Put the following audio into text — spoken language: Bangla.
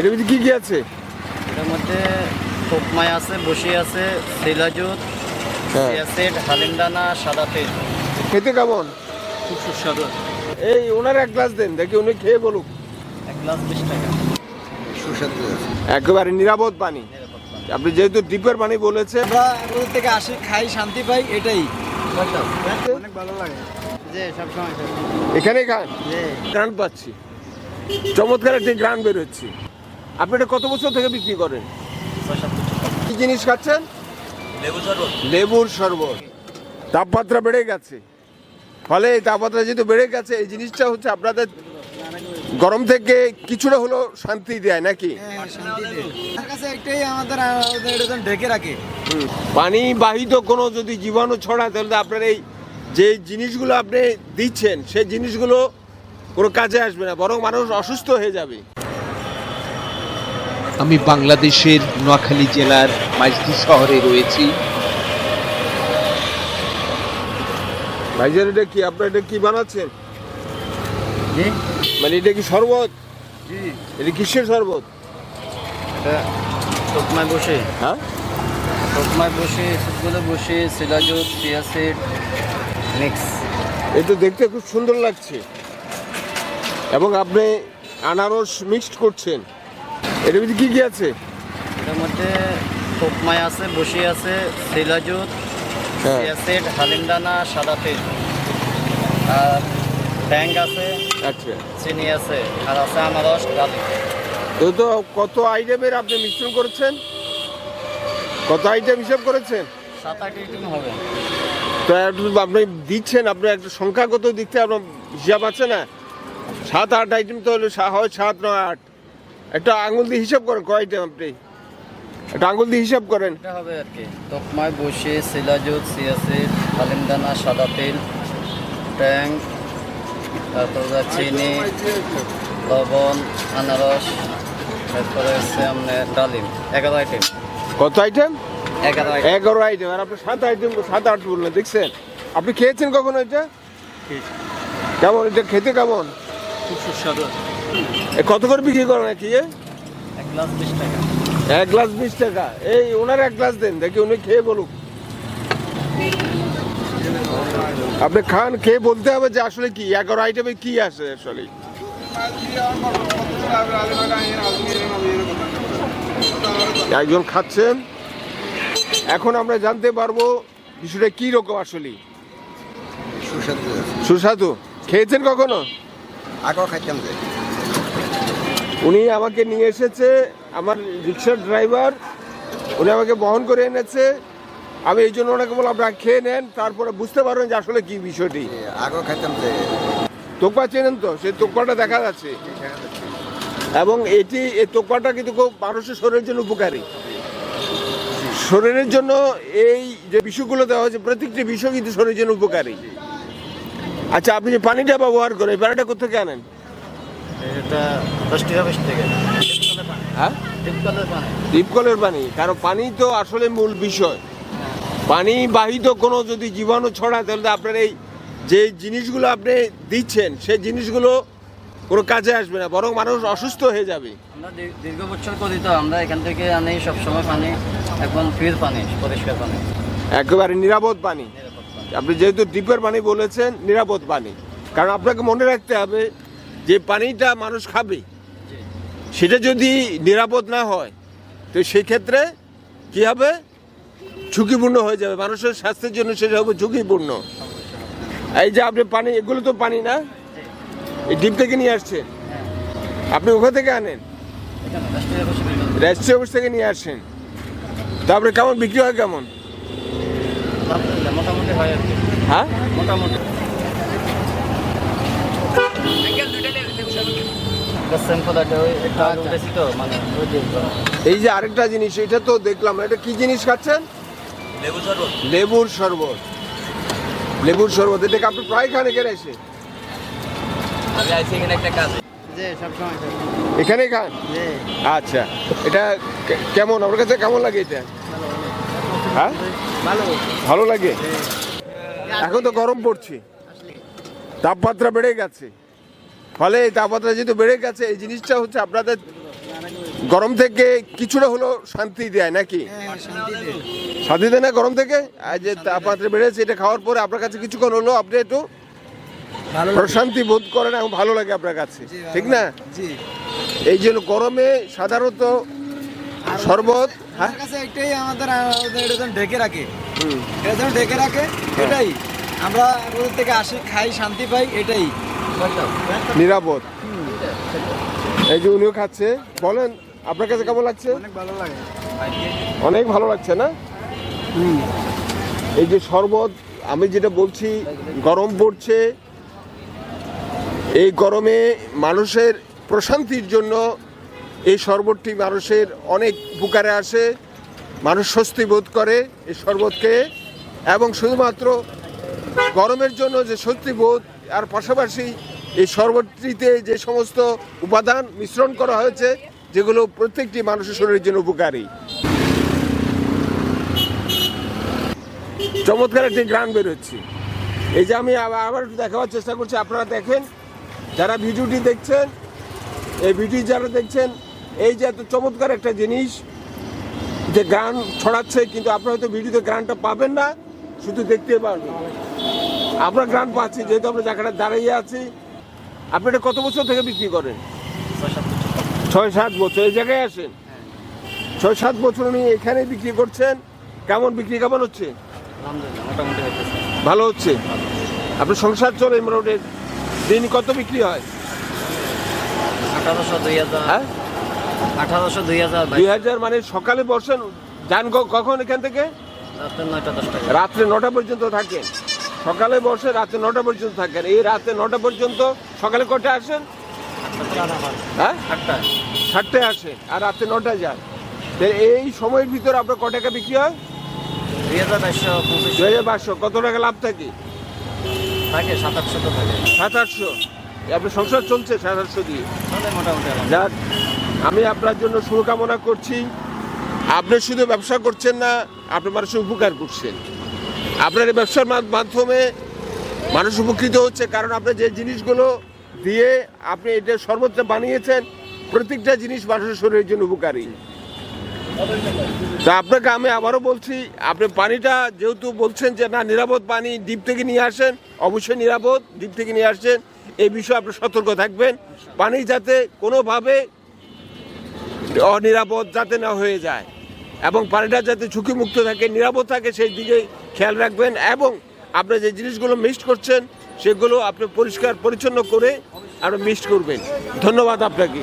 এর ভিতরে কি কি আছে? এটার মধ্যে তোপমাই আছে বসি আছে শিলাজুত হ্যাঁ। হালিমদানা সাদা তেল খেতে কেমন? খুব সুস্বাদু। এই ওনার এক গ্লাস দেন দেখি উনি খেয়ে বলুক। এক গ্লাস বিশ টাকা। সুস্বাদু একেবারে নিরাপদ পানি। আপনি যেহেতু দ্বীপের পানি বলেছে আমরা এগুলো থেকে আসি খাই শান্তি পাই এটাই। অনেক ভালো লাগে। যে সবসময় এখানেই খান যে। গ্রান্ট পাচ্ছি। চমৎকার একটি গ্রান্ট বেরোচ্ছি আপনি এটা কত বছর থেকে বিক্রি করেন। কি জিনিস খাচ্ছেন? লেবুর শরবত। তাপমাত্রা বেড়ে গেছে। ফলে এই তাপমাত্রা যেহেতু বেড়ে গেছে এই জিনিসটা হচ্ছে আপনাদের গরম থেকে কিছুটা হলো শান্তি দেয় নাকি? হ্যাঁ, ঢেকে রাখে। পানি বাহিত কোনো যদি জীবাণু ছড়ায় তাহলে আপনার এই যে জিনিসগুলো আপনি দিচ্ছেন সেই জিনিসগুলো কোনো কাজে আসবে না বরং মানুষ অসুস্থ হয়ে যাবে। আমি বাংলাদেশের নোয়াখালী জেলার মাইজদি শহরে রয়েছি। ভাইজান এটা কি? আপনার এটা কি বানাচ্ছেন? মানে এটা কি শরবত? জি। এটা কিসের শরবত? এটা তোপমায় বসে হ্যাঁ? তোপমায় বসে সুপগুলো বসে শিলাজুত অ্যাসিড মিক্স। তো দেখতে খুব সুন্দর লাগছে। এবং আপনি আনারস মিক্সড করছেন। এর ভিতরে কি কি আছে? এটার মধ্যে তোপমাই আছে বসি আছে শিলাজুত অ্যাসিড হালিমদানা সাদা তেল আর ট্যাঙ্ক আছে আচ্ছা। চিনি আছে আর আছে আনারস ডাল তো তো কত আইটেমের আপনি মিশ্রণ করেছেন? কত আইটেম হিসাব করেছেন? সাত আট আইটেম হবে। তো আপনি দিচ্ছেন আপনার একটা সংখ্যাগত দিক থেকে আপনার হিসাব আছে না? সাত আট আইটেম তো হলো হয় সাত নয় আট। একটা আঙুল দিয়ে হিসাব করেন কয় আইটেম আপনি? একটা আঙুল দিয়ে হিসাব করেন। এটা হবে আর কি তকমায় বসে শিলাজুত সিয়াসিড হালিমদানা সাদা তেল ট্যাং তারপর চিনি লবণ আনারস তারপরে হচ্ছে আপনার ডালিম এগারো আইটেম কত আইটেম এগারো আইটেম এগারো আইটেম আর আপনি সাত আইটেম সাত আট বললেন দেখছেন? আপনি খেয়েছেন কখনো এটা? কেমন এটা খেতে কেমন? খুব সুস্বাদু। কত করে বিক্রি করেন কি এ? এক গ্লাস বিশ টাকা। এক গ্লাস বিশ টাকা। এই ওনার এক গ্লাস দেন দেখি উনি খেয়ে বলুক। আপনি খান খেয়ে বলতে হবে যে আসলে কি এগারো আইটেমে কি আছে আসলে একজন খাচ্ছেন। এখন আমরা জানতে পারব বিষয়টা কি রকম আসলে। সুস্বাদু। সুস্বাদু। খেয়েছেন কখনো? আগেও খাইতাম যে। উনি আমাকে নিয়ে এসেছে আমার রিক্সার ড্রাইভার উনি আমাকে বহন করে এনেছে। আমি এই জন্য ওনাকে বললাম আপনারা খেয়ে নেন তারপরে বুঝতে পারবেন যে আসলে কি বিষয়টি। যে তোকপা চেনেন তো? সেই তোকপাটা দেখা যাচ্ছে। এবং এটি এই তোকপাটা কিন্তু খুব মানুষের শরীরের জন্য উপকারী। শরীরের জন্য এই যে বিষয়গুলো দেওয়া হয়েছে প্রত্যেকটি বিষয় কিন্তু শরীরের জন্য উপকারী। আচ্ছা আপনি যে পানিটা ব্যবহার করেন এই পানিটা কোথেকে আনেন? এটা হ্যাঁ? ডিপকলের পানি। কারণ পানি তো আসলে মূল বিষয়। পানি বাহিত কোনো যদি জীবাণু ছড়ায় তাহলে আপনার এই যে জিনিসগুলো আপনি দিচ্ছেন সেই জিনিসগুলো কোনো কাজে আসবে না বরং মানুষ অসুস্থ হয়ে যাবে। আমরা দীর্ঘ বছর করি তো আমরা এখান থেকে আনি সবসময় পানি একদম ফির পানি পরিষ্কার পানি। একেবারে নিরাপদ পানি। নিরাপদ পানি। আপনি যেহেতু ডিপের পানি বলেছেন নিরাপদ পানি। কারণ আপনাকে মনে রাখতে হবে যে পানিটা মানুষ খাবে সেটা যদি নিরাপদ না হয় তো সেই ক্ষেত্রে কি হবে? ঝুঁকিপূর্ণ হয়ে যাবে। মানুষের স্বাস্থ্যের জন্য সেটা হবে ঝুঁকিপূর্ণ। এই যে আপনি পানি এগুলো তো পানি না? এই ডিপ থেকে নিয়ে আসছেন? আপনি ওখান থেকে আনেন। রেস্ট্রি অফিস থেকে নিয়ে আসছেন? তারপরে কেমন? বিক্রি হয় কেমন? মোটামুটি হয় হ্যাঁ? মোটামুটি সিম্পল আছে ওই একটু আগে উঠেছি তো মানে ওই যে এই যে আরেকটা জিনিস এটা তো দেখলাম এটা কি জিনিস খাচ্ছেন? লেবুর শরবত। লেবুর শরবত। এটাকে আপনি প্রায় খান এখানে এসে? এখানে খান? আচ্ছা এটা কেমন? আমার কাছে কেমন লাগে এটা? হ্যাঁ? ভালো। ভালো লাগে? এখন তো গরম পড়ছে। তাপমাত্রা বেড়ে গেছে। ফলে এই তাপমাত্রা যেহেতু বেড়ে গেছে এই জিনিসটা হচ্ছে আপনাদের গরম থেকে কিছুটা হলো শান্তি দেয় নাকি? হ্যাঁ শান্তি দেয় না গরম থেকে? আর যে তাপমাত্রা বেড়েছে এটা খাওয়ার পরে আপনার কাছে কিছুক্ষণ হলো আপনি একটু প্রশান্তি বোধ করেন এবং ভালো লাগে আপনার কাছে। ঠিক না? এই জন্য গরমে সাধারণত শরবত হ্যাঁ? কাছে একটাই আমাদের ঢেকে রাখে। ঢেকে রাখে এটাই। আমরা রোদ থেকে আসি খাই শান্তি পাই এটাই। নিরাপদ। এই যে উনিও খাচ্ছে। বলেন আপনার কাছে কেমন লাগছে? অনেক ভালো লাগে। অনেক ভালো লাগছে না? এই যে শরবত আমি যেটা বলছি গরম পড়ছে। এই গরমে মানুষের প্রশান্তির জন্য এই শরবতটি মানুষের অনেক উপকারে আসে। মানুষ স্বস্তি বোধ করে এই শরবতকে। এবং শুধুমাত্র গরমের জন্য যে স্বস্তি বোধ আর পাশাপাশি এই শরবতটিতে যে সমস্ত উপাদান মিশ্রণ করা হয়েছে, যেগুলো প্রত্যেকটি মানুষের শরীরের জন্য উপকারী। চমৎকার একটি গ্রান বেরোচ্ছে এই যে আমি আবার আবার একটু দেখাবার চেষ্টা করছি, আপনারা দেখেন, যারা ভিডিওটি দেখছেন, এই ভিডিও যারা দেখছেন, এই যে এত চমৎকার একটা জিনিস, যে গান ছড়াচ্ছে, কিন্তু আপনারা হয়তো ভিডিওতে গানটা পাবেন না, শুধু দেখতে পারবেন। আমরা গান পাচ্ছি, যেহেতু আমরা জায়গাটা দাঁড়িয়ে আছি আপনি এটা কত বছর থেকে বিক্রি করেন? ছয় সাত বছর। এই জায়গায় আসেন? ছয় সাত বছর উনি এখানে বিক্রি করছেন। কেমন বিক্রি কেমন হচ্ছে? ভালো হচ্ছে? আপনার সংসার চলে মোটামুটি। দিন কত বিক্রি হয়? আঠারোশো দুই হাজার। হ্যাঁ? আঠারোশো দুই হাজার দুই হাজার মানে সকালে বসেন যান কখন এখান থেকে? রাত্রে নটা পর্যন্ত থাকেন। সকালে বসে রাতে নটা পর্যন্ত থাকেন। এই রাতে নটা পর্যন্ত সকালে কটা আসেন? হ্যাঁ? সাতটায় আসেন আর রাতে নটায় যান। এই সময়ের ভিতরে আপনার ক টাকা বিক্রি হয়? দুই হাজার পঁচিশ। কত টাকা লাভ থাকে? থাকে সাত আটশো তো থাকে। সাত আটশো? আপনার সংসার চলছে সাত আটশো দিয়ে। যাক আমি আপনার জন্য শুভকামনা করছি। আপনি শুধু ব্যবসা করছেন না আপনি মানুষের উপকার করছেন। আপনার এই ব্যবসার মাধ্যমে মানুষ উপকৃত হচ্ছে কারণ আপনি যে জিনিসগুলো দিয়ে আপনি এটা সর্বত্র বানিয়েছেন, প্রত্যেকটা জিনিস মানুষের শরীরের জন্য উপকারী। তা আপনাকে আমি আবারও বলছি, আপনি পানিটা যেহেতু বলছেন যে, না, নিরাপদ পানি দ্বীপ থেকে নিয়ে আসেন, অবশ্যই নিরাপদ দ্বীপ থেকে নিয়ে আসছেন এই বিষয়ে আপনি সতর্ক থাকবেন। পানি যাতে কোনোভাবে অনিরাপদ যাতে না হয়ে যায় এবং পানিটা যাতে ঝুঁকিমুক্ত থাকে, নিরাপদ থাকে, সেই দিকে খেয়াল রাখবেন এবং আপনি যে জিনিসগুলো মিক্সড করছেন, সেগুলো আপনি পরিষ্কার, পরিচ্ছন্ন করে আরও মিস করবেন। ধন্যবাদ আপনাকে।